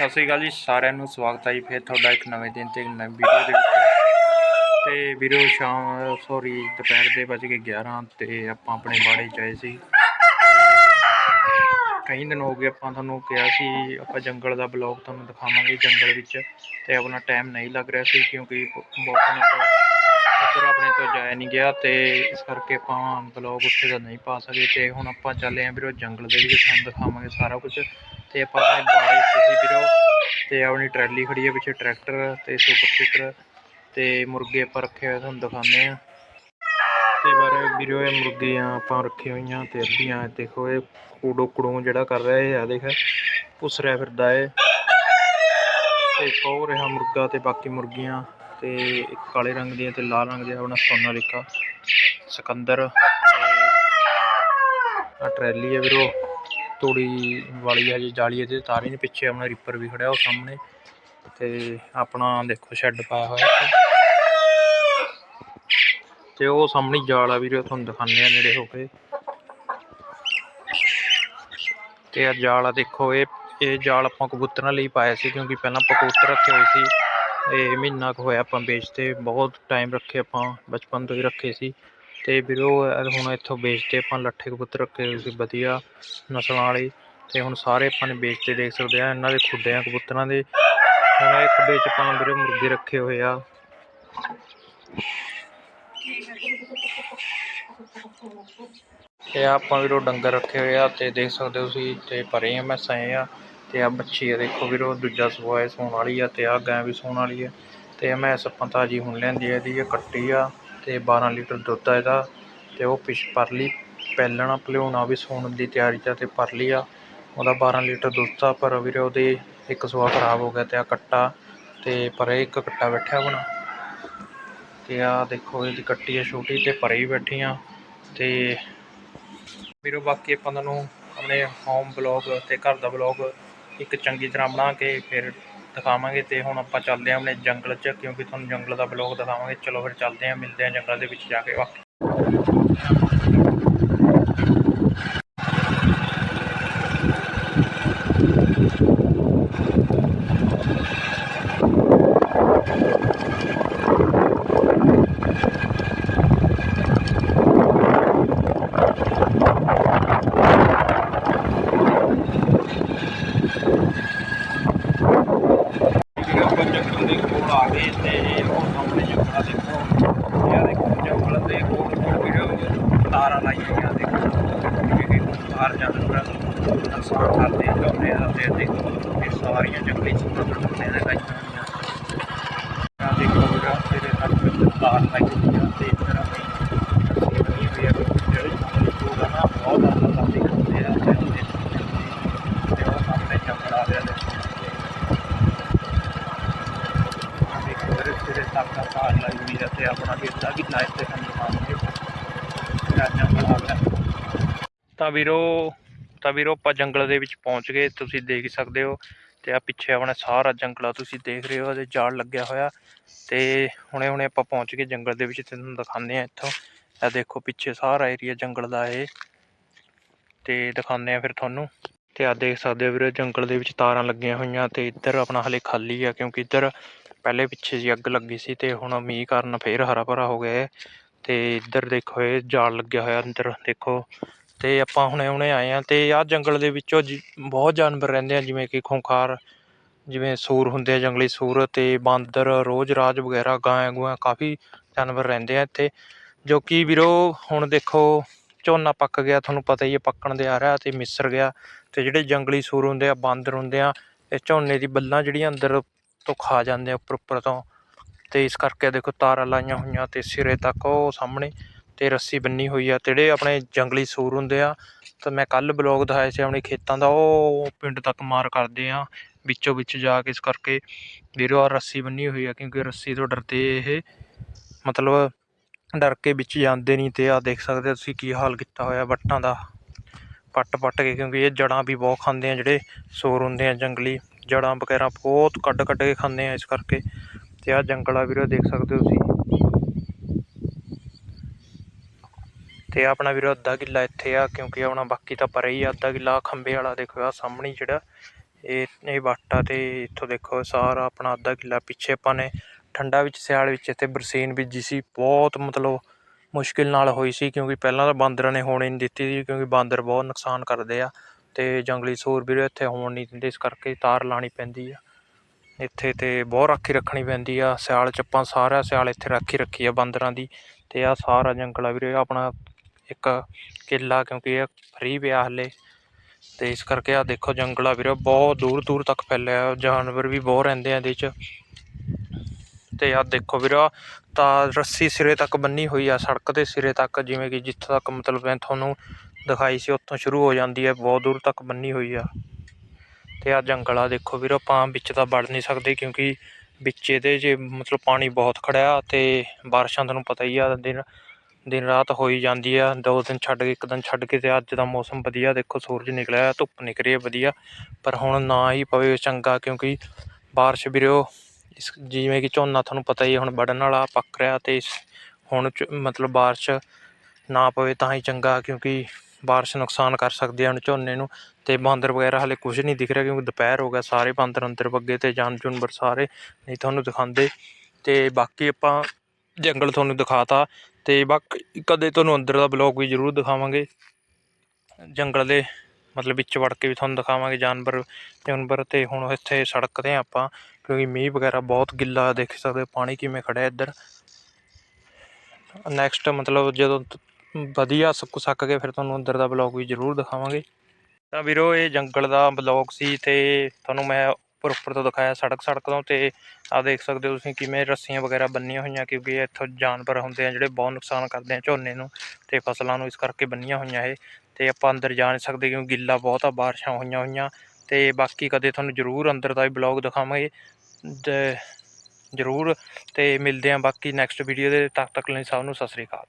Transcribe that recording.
ਸਤਿ ਸ੍ਰੀ ਅਕਾਲ ਜੀ, ਸਾਰਿਆਂ ਨੂੰ ਸਵਾਗਤ ਹੈ ਜੀ ਫਿਰ ਤੁਹਾਡਾ ਇੱਕ ਨਵੇਂ ਦਿਨ ਤੇ ਇੱਕ ਨਵੀਂ ਵੀਡੀਓ ਦੇ ਵਿੱਚ। ਤੇ ਵੀਡੀਓ ਸ਼ਾਮ ਸੌਰੀ ਦੁਪਹਿਰ ਦੇ ਵੱਜ ਕੇ 11 ਤੇ ਆਪਾਂ ਆਪਣੇ ਬਾੜੇ 'ਚ ਆਏ ਸੀ। ਕਈ ਦਿਨ ਹੋ ਗਏ ਆਪਾਂ ਤੁਹਾਨੂੰ ਕਿਹਾ ਸੀ, ਆਪਾਂ ਜੰਗਲ ਦਾ ਬਲੌਗ ਤੁਹਾਨੂੰ ਦਿਖਾਵਾਂਗੇ ਜੰਗਲ ਵਿੱਚ। ਤੇ ਆਪਣਾ ਟਾਈਮ ਨਹੀਂ ਲੱਗ ਰਿਹਾ ਸੀ ਕਿਉਂਕਿ ਬਹੁਤ ਨੇ ਆਪਣੇ ਨਹੀਂ ਗਿਆ ਤੇ ਇਸ ਕਰਕੇ ਆਪਾਂ ਬਲੌਗ ਉੱਥੇ ਦਾ ਨਹੀਂ ਪਾ ਸਕੇ ਤੇ ਹੁਣ ਆਪਾਂ ਚੱਲੇ ਆਂ ਵੀਰੋ ਜੰਗਲ ਦੇ ਵਿੱਚ, ਤੁਹਾਨੂੰ ਦਿਖਾਵਾਂਗੇ ਸਾਰਾ ਕੁਝ ਤੇ ਆਪਾਂ ਆਪਣੇ ਬਾੜੇ 'ਚ ਵੀਰੋ ਤੇ ਆਪਣੀ ਟਰੈਲੀ ਖੜੀ ਹੈ ਪਿੱਛੇ ਟਰੈਕਟਰ ਤੇ ਸੁਪਰ ਸੀਟਰ ਤੇ ਮੁਰਗੇ ਆਪਾਂ ਰੱਖੇ ਹੋਏ ਤੁਹਾਨੂੰ ਦਿਖਾਉਂਦੇ ਆ ਤੇ ਬਾਰੇ ਵੀਰੋ ਇਹ ਮੁਰਗੀਆਂ ਆਪਾਂ ਰੱਖੀਆਂ ਹੋਈਆਂ ਤੇ ਅੱਧੀਆਂ ਦੇਖੋ ਇਹ ਕੂੜੋ ਕੜੂ ਜਿਹੜਾ ਕਰ ਰਿਹਾ ਇਹ ਆ ਦੇਖ, ਪੁੱਸ ਰਿਹਾ ਫਿਰਦਾ ਏ ਤੇ ਇੱਕ ਰਿਹਾ ਮੁਰਗਾ ਤੇ ਬਾਕੀ ਮੁਰਗੀਆਂ। ਤੇ ਇੱਕ ਕਾਲੇ ਰੰਗ ਦੀਆਂ ਤੇ ਲਾਲ ਰੰਗ ਦੀਆਂ ਆਪਣਾ ਸੋਨਾਲੀਕਾ ਸਿਕੰਦਰ ਆ ਟਰੈਲੀ ਹੈ ਵੀਰੋ। ਤੂੜੀ ਵਾਲੀ ਹੈ ਜੀ ਜਾਲੀ ਇਹਦੇ ਤਾਰੀ ਨੇ ਪਿੱਛੇ ਆਪਣਾ ਰੀਪਰ ਵੀ ਖੜਿਆ ਉਹ ਸਾਹਮਣੇ। ਤੇ ਆਪਣਾ ਦੇਖੋ ਸ਼ੈੱਡ ਪਾਇਆ ਹੋਇਆ ਇੱਥੇ। ਤੇ ਉਹ ਸਾਹਮਣੇ ਜਾਲ ਆ ਵੀਰੇ, ਤੁਹਾਨੂੰ ਦਿਖਾਉਂਦੇ ਆ ਨੇੜੇ ਹੋ ਕੇ। ਤੇ ਆ ਜਾਲ ਆ ਦੇਖੋ, ਇਹ ਇਹ ਜਾਲ ਆਪਾਂ ਕਬੂਤਰਾਂ ਲਈ ਪਾਇਆ ਸੀ, ਕਿਉਂਕਿ ਪਹਿਲਾਂ ਆਪਾਂ ਕਬੂਤਰ ਰੱਖੇ ਹੋਏ ਸੀ। ਇਹ ਮਹੀਨਾ ਕੁ ਹੋਇਆ ਆਪਾਂ ਵੇਚਤੇ, ਬਹੁਤ ਟਾਈਮ ਰੱਖੇ ਆਪਾਂ, ਬਚਪਨ ਤੋਂ ਹੀ ਰੱਖੇ ਸੀ। ਤੇ ਵੀਰੋ, ਇਹ ਹੁਣ ਇੱਥੋਂ ਵੇਚਤੇ ਆਪਾਂ ਲੱਠੇ ਕਬੂਤਰ ਰੱਖੇ ਹੋਏ ਸੀ, ਵਧੀਆ ਨਸਲਾਂ ਵਾਲੇ। ਤੇ ਹੁਣ ਸਾਰੇ ਆਪਾਂ ਨੇ ਵੇਚਤੇ, ਦੇਖ ਸਕਦੇ ਆ, ਇਹਨਾਂ ਦੇ ਖੁੱਡੇ ਆ ਕਬੂਤਰਾਂ ਦੇ। ਹੁਣ ਇਹ ਖੁੱਡੇ 'ਚ ਆਪਾਂ ਵੀਰੇ ਮੁਰਗੇ ਰੱਖੇ ਹੋਏ ਆ। ਤੇ ਆਪਾਂ ਵੀਰੋ ਡੰਗਰ ਰੱਖੇ ਹੋਏ ਆ, ਤੇ ਦੇਖ ਸਕਦੇ ਹੋ ਤੁਸੀਂ, ਤੇ ਭਰੇ ਆ ਮੈਸਾਂ ਆ। ਤੇ ਆ ਬੱਚੀ ਆ, ਦੇਖੋ ਵੀਰੋ, ਦੂਜਾ ਸੂਆ ਇਹ ਸੌਣ ਵਾਲੀ ਆ ਤੇ ਆ ਗਾਂ ਵੀ ਸੌਣ ਵਾਲੀ ਆ। ਤੇ ਇਹ ਮੈਸ ਆਪਾਂ ਤਾਜੀ ਹੁਣ ਲੈਂਦੀ ਆ, ਇਹਦੀ ਇਹ ਕੱਟੀ ਆ ਤੇ 12 ਲੀਟਰ ਦੁੱਧ ਆ ਇਹਦਾ ਤੇ ਉਹ ਪਿਛ ਪਰਲੀ ਪਹਿਲਣਾ ਭਲਿਉਣਾ ਵੀ ਸੌਣ ਦੀ ਤਿਆਰੀ 'ਚ ਆ ਤੇ ਪਰਲੀ ਆ। ਉਹਦਾ 12 ਲੀਟਰ ਦੁੱਧ ਆ ਪਰ ਵੀਰੇ ਉਹਦੇ ਇੱਕ ਸੂਆ ਖਰਾਬ ਹੋ ਗਿਆ ਤੇ ਆ ਕੱਟਾ ਤੇ ਪਰੇ ਇੱਕ ਕੱਟਾ ਬੈਠਿਆ ਬਣਾ ਤੇ ਆ ਦੇਖੋ ਇਹਦੀ ਕੱਟੀ ਆ ਛੋਟੀ ਤੇ ਪਰੇ ਹੀ ਬੈਠੀਆਂ ਤੇ ਵੀਰੋ ਬਾਕੀ ਆਪਾਂ ਤੁਹਾਨੂੰ ਆਪਣੇ ਹੋਮ ਬਲੌਗ ਤੇ ਘਰ ਦਾ ਬਲੌਗ ਇੱਕ ਚੰਗੀ ਤਰ੍ਹਾਂ ਬਣਾ ਕੇ ਫਿਰ ਦਿਖਾਵਾਂਗੇ ਤੇ ਹੁਣ ਆਪਾਂ ਚੱਲਦੇ ਹਾਂ ਆਪਣੇ ਜੰਗਲ 'ਚ, ਕਿਉਂਕਿ ਤੁਹਾਨੂੰ ਜੰਗਲ ਦਾ ਬਲੌਗ ਦਿਖਾਵਾਂਗੇ। ਚਲੋ ਫਿਰ ਚੱਲਦੇ ਹਾਂ, ਮਿਲਦੇ ਹਾਂ ਜੰਗਲ ਦੇ ਵਿੱਚ ਜਾ ਕੇ, ਬਾਕੀ ਜਿਹੜੇ ਆਪਾਂ ਜੰਗਲ ਦੇ ਕੋਲ ਆ ਗਏ ਤੇ ਉਹ ਸਾਹਮਣੇ ਦੇਖੋ ਇਹ ਦੇਖੋ ਜੰਗਲ ਦੇ ਕੋਲ ਵੀਡੀਓ ਤਾਰਾਂ ਲਾਈਆਂ ਹੋਈਆਂ ਦੇਖੋ ਜਿਹੜੇ ਤਾਰ ਜਾਨਵਰ ਨੁਕਸਾਨ ਕਰਦੇ ਚਾਹੁੰਦੇ ਆ ਤੇ ਦੇਖੋ ਇਹ ਸਾਰੀਆਂ ਜੰਗਲੀ ਸੁਣਨੇ ਨੇ ਲਾਈਆਂ ਦੇਖੋ ਵੀਡੀਓ ਤੇਰੇ ਤੱਕ ਤਾਰ ਲਾਈ ਹੋਈ ਆ ਤੇ ਇਸ ਤਰ੍ਹਾਂ ਦੀ ਬਣੀ ਹੋਈ ਆ ਜਿਹੜੇ ਉਹਦਾ ਨਾ ਬਹੁਤ ਜ਼ਿਆਦਾ ਲਾਉਂਦੇ ਹੁੰਦੇ ਆ ਤੇ ਤੇ ਉਹ ਸਾਹਮਣੇ ਜੰਗਲ ਆ ਰਿਹਾ ਦੇਖੋ ਦੇਖੋ ਵੀਰੇ ਸਿਰੇ ਤੱਕ ਦਾ ਤਾਰ ਲਾਈ ਹੋਈ ਹੈ ਤੇ ਆਪਣਾ ਵੀ ਅੱਧਾ ਕਿੱਲਾ ਤਾਂ ਵੀਰੋ ਤਾਂ ਵੀਰੋ ਆਪਾਂ ਜੰਗਲ ਦੇ ਵਿੱਚ ਪਹੁੰਚ ਗਏ, ਤੁਸੀਂ ਦੇਖ ਸਕਦੇ ਹੋ। ਤੇ ਆ ਪਿੱਛੇ ਆਪਣਾ ਸਾਰਾ ਜੰਗਲ ਤੁਸੀਂ ਦੇਖ ਰਹੇ ਹੋ ਉਹਦੇ ਜਾਲ ਲੱਗਿਆ ਹੋਇਆ। ਤੇ ਹੁਣੇ ਹੁਣੇ ਆਪਾਂ ਪਹੁੰਚ ਗਏ ਜੰਗਲ ਦੇ ਵਿੱਚ ਤੇ ਤੁਹਾਨੂੰ ਦਿਖਾਉਂਦੇ ਆ ਇੱਥੋਂ। ਇਹ ਦੇਖੋ ਪਿੱਛੇ ਸਾਰਾ ਏਰੀਆ ਜੰਗਲ ਦਾ ਇਹ। ਤੇ ਦਿਖਾਉਂਦੇ ਆ ਫਿਰ ਤੁਹਾਨੂੰ। ਤੇ ਆ ਦੇਖ ਸਕਦੇ ਹੋ ਵੀਰੇ, ਜੰਗਲ ਦੇ ਵਿੱਚ ਤਾਰਾਂ ਲੱਗੀਆਂ ਹੋਈਆਂ ਤੇ ਇੱਧਰ ਆਪਣਾ ਹਲੇ ਖਾਲੀ ਆ ਕਿਉਂਕਿ ਇੱਧਰ ਪਹਿਲੇ ਪਿੱਛੇ ਜੀ ਅੱਗ ਲੱਗੀ ਸੀ ਤੇ ਹੁਣ ਮੀਂਹ ਕਾਰਨ ਫੇਰ ਹਰਾ ਭਰਾ ਹੋ ਗਿਆ ਹੈ ਤੇ ਇੱਧਰ ਦੇਖੋ ਇਹ ਜਾਲ ਲੱਗਿਆ ਹੋਇਆ ਅੰਦਰ, ਦੇਖੋ। ਤੇ ਆਪਾਂ ਹੁਣੇ ਹੁਣੇ ਆਏ ਆ ਤੇ ਆਹ ਜੰਗਲ ਦੇ ਵਿੱਚੋਂ ਜੀ- ਬਹੁਤ ਜਾਨਵਰ ਰਹਿੰਦੇ ਆ, ਜਿਵੇਂ ਕਿ ਖੁੰਖਾਰ, ਜਿਵੇਂ ਸੂਰ ਹੁੰਦੇ ਆ, ਜੰਗਲੀ ਸੂਰ ਤੇ ਬਾਂਦਰ, ਰੋਜ਼ ਰਾਜ ਵਗੈਰਾ ਗਾਂ ਗੁਆਂ ਕਾਫੀ ਜਾਨਵਰ ਰਹਿੰਦੇ ਆ ਇੱਥੇ। ਜੋ ਕਿ ਵੀਰੋ, ਹੁਣ ਦੇਖੋ ਝੋਨਾ ਪੱਕ ਗਿਆ, ਤੁਹਾਨੂੰ ਪਤਾ ਹੀ ਹੈ ਪੱਕਣ ਦੇ ਆ ਰਿਹਾ ਅਤੇ ਮਿਸਰ ਗਿਆ ਅਤੇ ਜਿਹੜੇ ਜੰਗਲੀ ਸੂਰ ਹੁੰਦੇ ਆ, ਬਾਂਦਰ ਹੁੰਦੇ ਆ, ਇਹ ਝੋਨੇ ਦੀ ਬੱਲਾਂ ਜਿਹੜੀਆਂ ਅੰਦਰ ਤੋਂ ਖਾ ਜਾਂਦੇ ਆ ਉੱਪਰ ਉੱਪਰ ਤੋਂ। ਅਤੇ ਇਸ ਕਰਕੇ ਦੇਖੋ ਤਾਰਾਂ ਲਾਈਆਂ ਹੋਈਆਂ ਅਤੇ ਸਿਰੇ ਤੱਕ ਉਹ ਸਾਹਮਣੇ ਅਤੇ ਰੱਸੀ ਬੰਨੀ ਹੋਈ ਆ ਅਤੇ ਜਿਹੜੇ ਆਪਣੇ ਜੰਗਲੀ ਸੂਰ ਹੁੰਦੇ ਆ, ਤਾਂ ਮੈਂ ਕੱਲ੍ਹ ਬਲੌਗ ਦਿਖਾਇਆ ਸੀ ਆਪਣੇ ਖੇਤਾਂ ਦਾ, ਉਹ ਪਿੰਡ ਤੱਕ ਮਾਰ ਕਰਦੇ ਆ, ਵਿੱਚੋਂ ਵਿੱਚ ਜਾ ਕੇ ਇਸ ਕਰਕੇ ਵੀਰੋ ਆ ਰੱਸੀ ਬੰਨੀ ਹੋਈ ਆ ਕਿਉਂਕਿ ਰੱਸੀ ਤੋਂ ਡਰਦੇ ਇਹ ਮਤਲਬ ਡਰ ਕੇ ਵਿੱਚ ਜਾਂਦੇ ਨਹੀਂ ਤੇ ਆ ਦੇਖ ਸਕਦੇ ਤੁਸੀਂ ਕੀ ਹਾਲ ਕੀਤਾ ਹੋਇਆ ਵੱਟਾਂ ਦਾ। ਪੱਟ ਪੱਟ ਕੇ ਕਿਉਂਕਿ ਇਹ ਜੜਾਂ ਵੀ ਬਹੁਤ ਖਾਂਦੇ ਆ ਜਿਹੜੇ ਸੂਰ ਹੁੰਦੇ ਆ ਜੰਗਲੀ। ਜੜਾਂ ਵਗੈਰਾ ਬਹੁਤ ਕੱਢ ਕੱਢ ਕੇ ਖਾਂਦੇ ਆ ਇਸ ਕਰਕੇ। ਤੇ ਆ ਜੰਗਲ ਆ ਵੀਰੋ, ਦੇਖ ਸਕਦੇ ਹੋ ਤੁਸੀਂ। ਤੇ ਆਪਣਾ ਵੀਰੋ ਅੱਧਾ ਕਿੱਲਾ ਇੱਥੇ ਆ ਕਿਉਂਕਿ ਆਪਣਾ ਬਾਕੀ ਤਾਂ ਪਰੇ ਹੀ ਅੱਧਾ ਕਿੱਲਾ ਖੰਬੇ ਵਾਲਾ ਦੇਖੋ ਆ ਸਾਹਮਣੇ ਜਿਹੜਾ ਇਹ ਇਹ ਬਾਟਾ ਤੇ ਇੱਥੋਂ ਦੇਖੋ ਸਾਰਾ ਆਪਣਾ ਅੱਧਾ ਕਿੱਲਾ ਪਿੱਛੇ ਆਪਾਂ ਨੇ ਠੰਡਾ ਵਿੱਚ, ਸਿਆਲ ਵਿੱਚ, ਇੱਥੇ ਬਰਸੀਨ ਬੀਜੀ ਸੀ। ਬਹੁਤ ਮਤਲਬ ਮੁਸ਼ਕਿਲ ਨਾਲ ਹੋਈ ਸੀ, ਕਿਉਂਕਿ ਪਹਿਲਾਂ ਤਾਂ ਬਾਂਦਰਾਂ ਨੇ ਹੋਣ ਹੀ ਨਹੀਂ ਦਿੱਤੀ ਸੀ, ਕਿਉਂਕਿ ਬਾਂਦਰ ਬਹੁਤ ਨੁਕਸਾਨ ਕਰਦੇ ਆ ਅਤੇ ਜੰਗਲੀ ਸੂਰ ਵੀਰੇ ਇੱਥੇ ਹੋਣ ਨਹੀਂ ਦਿੰਦੇ, ਇਸ ਕਰਕੇ ਤਾਰ ਲਾਉਣੀ ਪੈਂਦੀ ਆ। ਇੱਥੇ ਤੇ ਬਹੁਤ ਰਾਖੀ ਰੱਖਣੀ ਪੈਂਦੀ ਆ, ਸਿਆਲ ਚ ਆਪਾਂ ਸਾਰਾ ਸਿਆਲ ਇੱਥੇ ਰਾਖੀ ਰੱਖੀ ਆ ਬਾਂਦਰਾਂ ਦੀ ਅਤੇ ਆਹ ਸਾਰਾ ਜੰਗਲ ਆ ਵੀਰੇ ਆਪਣਾ ਇੱਕ ਕਿੱਲਾ ਕਿਉਂਕਿ ਇਹ ਫਰੀ ਪਿਆ ਹਲੇ ਅਤੇ ਇਸ ਕਰਕੇ ਆਹ ਦੇਖੋ ਜੰਗਲ ਆ ਵੀਰੇ, ਬਹੁਤ ਦੂਰ ਦੂਰ ਤੱਕ ਫੈਲਿਆ, ਜਾਨਵਰ ਵੀ ਬਹੁਤ ਰਹਿੰਦੇ ਆ ਇਹਦੇ ਚ। ਤੇ ਆ ਦੇਖੋ ਵੀਰੋ ਤਾਂ ਰੱਸੀ ਸਿਰੇ ਤੱਕ ਬੰਨੀ ਹੋਈ ਆ, ਸੜਕ ਦੇ ਸਿਰੇ ਤੱਕ, ਜਿਵੇਂ ਕਿ ਜਿੱਥੋਂ ਤੱਕ ਮਤਲਬ ਮੈਂ ਤੁਹਾਨੂੰ ਦਿਖਾਈ ਸੀ, ਉੱਥੋਂ ਸ਼ੁਰੂ ਹੋ ਜਾਂਦੀ ਹੈ ਬਹੁਤ ਦੂਰ ਤੱਕ ਬੰਨੀ ਹੋਈ ਆ। ਤੇ ਆ ਜੰਗਲ ਆ ਦੇਖੋ ਵੀਰੋ ਆਪਾਂ ਵਿੱਚ ਤਾਂ ਵੜ ਨਹੀਂ ਸਕਦੇ ਕਿਉਂਕਿ ਵਿੱਚ ਇਹਦੇ ਜੇ ਮਤਲਬ ਪਾਣੀ ਬਹੁਤ ਖੜਿਆ ਤੇ ਬਾਰਿਸ਼ਾਂ ਤੁਹਾਨੂੰ ਪਤਾ ਹੀ ਆ, ਦਿਨ ਦਿਨ ਰਾਤ ਹੋਈ ਜਾਂਦੀ ਆ, ਦੋ ਦਿਨ ਛੱਡ ਕੇ, ਇੱਕ ਦਿਨ ਛੱਡ ਕੇ ਤੇ ਅੱਜ ਦਾ ਮੌਸਮ ਵਧੀਆ, ਦੇਖੋ ਸੂਰਜ ਨਿਕਲਿਆ, ਧੁੱਪ ਨਿਕਲੀ ਹੈ ਵਧੀਆ, ਪਰ ਹੁਣ ਨਾ ਹੀ ਪਵੇ ਚੰਗਾ ਕਿਉਂਕਿ ਬਾਰਿਸ਼ ਵੀਰੋ ਇਸ ਜਿਵੇਂ ਕਿ ਝੋਨਾ ਤੁਹਾਨੂੰ ਪਤਾ ਹੀ ਹੈ, ਹੁਣ ਵੱਢਣ ਵਾਲਾ ਪੱਕ ਰਿਹਾ ਅਤੇ ਇਸ- ਹੁਣ ਝ- ਮਤਲਬ ਬਾਰਿਸ਼ ਨਾ ਪਵੇ ਤਾਂ ਹੀ ਚੰਗਾ, ਕਿਉਂਕਿ ਬਾਰਿਸ਼ ਨੁਕਸਾਨ ਕਰ ਸਕਦੀ ਹੈ ਹੁਣ ਝੋਨੇ ਨੂੰ ਅਤੇ ਬਾਂਦਰ ਵਗੈਰਾ ਹਾਲੇ ਕੁਝ ਨਹੀਂ ਦਿਖ ਰਿਹਾ ਕਿਉਂਕਿ ਦੁਪਹਿਰ ਹੋ ਗਿਆ, ਸਾਰੇ ਬਾਂਦਰ ਅੰਦਰ ਵੱਗੇ ਅਤੇ ਜਾਨ ਜੂਨਵਰ ਸਾਰੇ ਨਹੀਂ ਤੁਹਾਨੂੰ ਦਿਖਾਉਂਦੇ ਅਤੇ ਬਾਕੀ ਆਪਾਂ ਜੰਗਲ ਤੁਹਾਨੂੰ ਦਿਖਾਤਾ ਅਤੇ ਬਾਕੀ ਕਦੇ ਤੁਹਾਨੂੰ ਅੰਦਰ ਦਾ ਬਲੌਗ ਵੀ ਜ਼ਰੂਰ ਦਿਖਾਵਾਂਗੇ। ਜੰਗਲ ਦੇ ਮਤਲਬ ਵਿੱਚ ਵੜ ਕੇ ਵੀ ਤੁਹਾਨੂੰ ਦਿਖਾਵਾਂਗੇ ਜਾਨਵਰ ਜਾਨਵਰ ਅਤੇ ਹੁਣ ਇੱਥੇ ਸੜਕ ਤੇ ਆਪਾਂ ਕਿਉਂਕਿ ਮੀਂਹ ਵਗੈਰਾ ਬਹੁਤ ਗਿੱਲਾ ਦੇਖ ਸਕਦੇ ਹੋ, ਪਾਣੀ ਕਿਵੇਂ ਖੜਿਆ ਇੱਧਰ। ਨੈਕਸਟ ਮਤਲਬ ਜਦੋਂ ਵਧੀਆ ਸੁੱਕ ਸੱਕ ਕੇ ਫਿਰ ਤੁਹਾਨੂੰ ਅੰਦਰ ਦਾ ਬਲੌਗ ਵੀ ਜ਼ਰੂਰ ਦਿਖਾਵਾਂਗੇ। ਤਾਂ ਵੀਰੋ, ਇਹ ਜੰਗਲ ਦਾ ਬਲੌਗ ਸੀ ਤੇ ਤੁਹਾਨੂੰ ਮੈਂ ਉੱਪਰ ਉੱਪਰ ਤੋਂ ਦਿਖਾਇਆ ਸੜਕ ਸੜਕ ਤੋਂ ਤੇ ਆ ਦੇਖ ਸਕਦੇ ਹੋ ਤੁਸੀਂ ਕਿਵੇਂ ਰੱਸੀਆਂ ਵਗੈਰਾ ਬੰਨੀਆਂ ਹੋਈਆਂ ਕਿਉਂਕਿ ਇੱਥੋਂ ਜਾਨਵਰ ਹੁੰਦੇ ਆ ਜਿਹੜੇ ਬਹੁਤ ਨੁਕਸਾਨ ਕਰਦੇ ਆ ਝੋਨੇ ਨੂੰ ਤੇ ਫਸਲਾਂ ਨੂੰ, ਇਸ ਕਰਕੇ ਬੰਨੀਆਂ ਹੋਈਆਂ ਇਹ। ਤੇ ਆਪਾਂ ਅੰਦਰ ਜਾ ਨਹੀਂ ਸਕਦੇ ਕਿਉਂਕਿ ਗਿੱਲਾ ਬਹੁਤ ਆ, ਬਾਰਿਸ਼ਾਂ ਹੋਈਆਂ ਹੋਈਆਂ ਤੇ ਬਾਕੀ ਕਦੇ ਤੁਹਾਨੂੰ ਜ਼ਰੂਰ ਅੰਦਰ ਦਾ ਵੀ ਬਲੌਗ ਦਿਖਾਵਾਂਗੇ। ਜ਼ਰੂਰ ਅਤੇ ਮਿਲਦੇ ਹਾਂ ਬਾਕੀ ਨੈਕਸਟ ਵੀਡੀਓ ਦੇ ਤੱਕ ਤੱਕ ਲਈ ਸਭ ਨੂੰ ਸਤਿ ਸ੍ਰੀ ਅਕਾਲ।